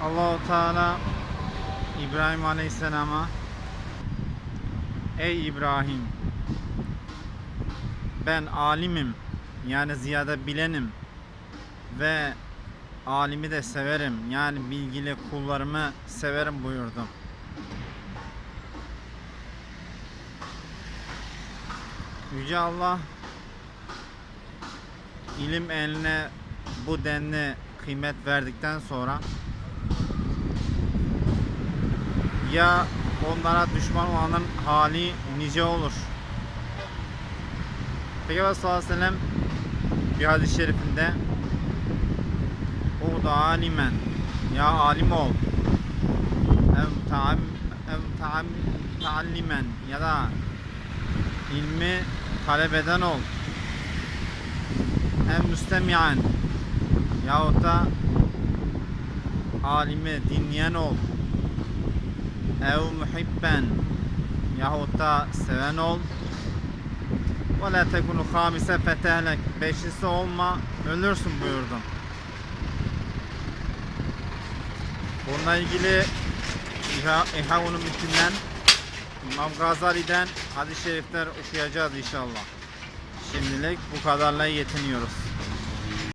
Allahu Teala İbrahim Aleyhisselam'a Ey İbrahim ben alimim yani ziyade bilenim ve alimi de severim yani bilgili kullarımı severim buyurdu. Yüce Allah ilim eline bu denli kıymet verdikten sonra ya onlara düşman olanların hali nice olur. Peygamber sallallahu aleyhi ve sellem bir hadis-i şerifinde o da alimen ya alim ol. Ev taam ev taam taallimen ya da ilmi talep eden ol. Ev müstemiyen yahut da alimi dinleyen ol ev muhibben yahut da seven ol ve la tekunu hamise fetehlek beşlisi olma ölürsün buyurdum. Bununla ilgili İha, İhavun'un bütünden İmam Gazali'den hadis-i şerifler okuyacağız inşallah. Şimdilik bu kadarla yetiniyoruz.